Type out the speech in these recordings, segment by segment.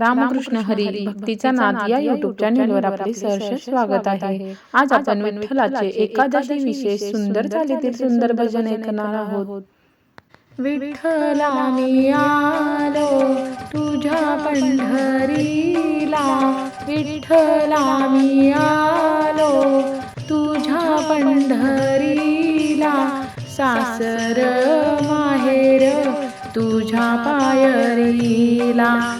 रामकृष्ण हरी भक्तीचा नाद या युट्यूब चॅनेलवर आपले सहर्ष स्वागत आहे. आज आपण विठ्ठलाचे एकादशी विशेष सुंदर चालीतील सुंदर भजन ऐकणार आहोत. विठ्ठला आलो तुझ्या पंढरीला. विठ्ठला आलो तुझ्या पंढरीला. सासर माहेर तुझ्या पायरीला.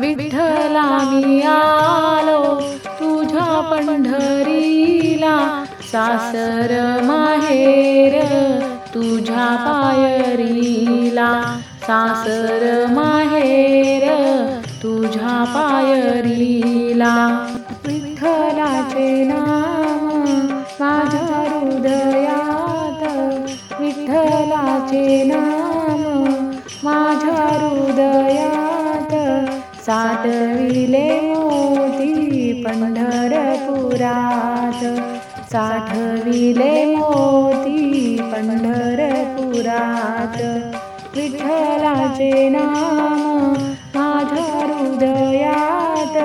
विठ्ठला मी आलो तुझ्या पंढरीला. सासर माहेर तुझ्या पायरीला. सासर माहेर तुझ्या पायरीला. विठ्ठलाचे नाम माझ्या हृदयात. विठ्ठलाचे नाम माझ्या हृदय साठविले मोती पंढरपुरात. साठविले मोती पंढरपुरात. विठ्ठलाचे नाम माझ्या हृदयात.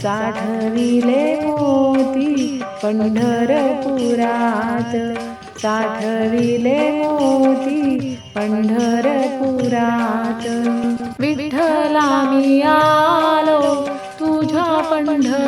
साठविले मोती पंढरपुरात. साठविले मोती पंढरपुरात. विठ्ठला मिया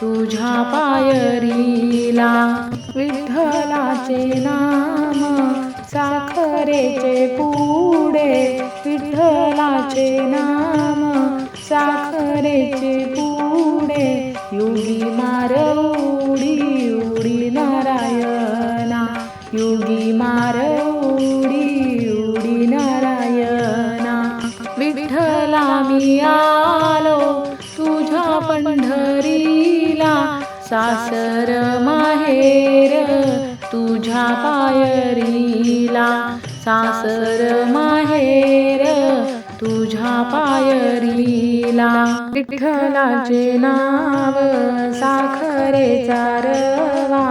तुझ्या पायरीला विठ्ठलाचे नाम साखरेचे पुढे विठ्ठलाचे नाम साखरेचे पुढे युगी मार उडी उडी नारायणा युगी मार उडी उडी नारायणा. विठ्ठला मिया पंढरीला सासर माहेर तुझ्या पायरीला सासर माहेर तुझ्या पायरीला विठ्ठलाचे नाव साखरेचा रवा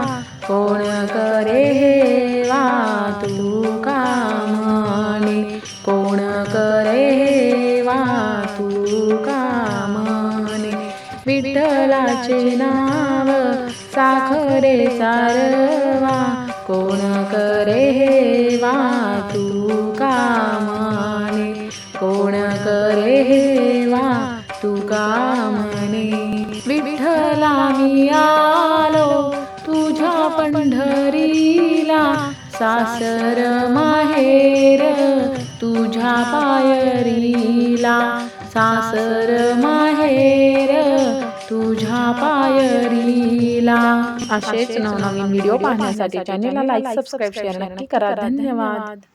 कोण करे हे विठ्ठलाचे नाव साखरे सारवा. कोण करे हेवा तू कामाने? कोण करे हेवा तू कामने? विठ्ठला मी आलो तुझ्या पंढरीला. सासर माहेर तुझ्या पायरीला. सासर माहेर तुझ्या पायरीला. असेच नवनवीन व्हिडिओ पाहण्यासाठी चॅनेलला लाईक सबस्क्राईब शेअर नक्की करा. धन्यवाद.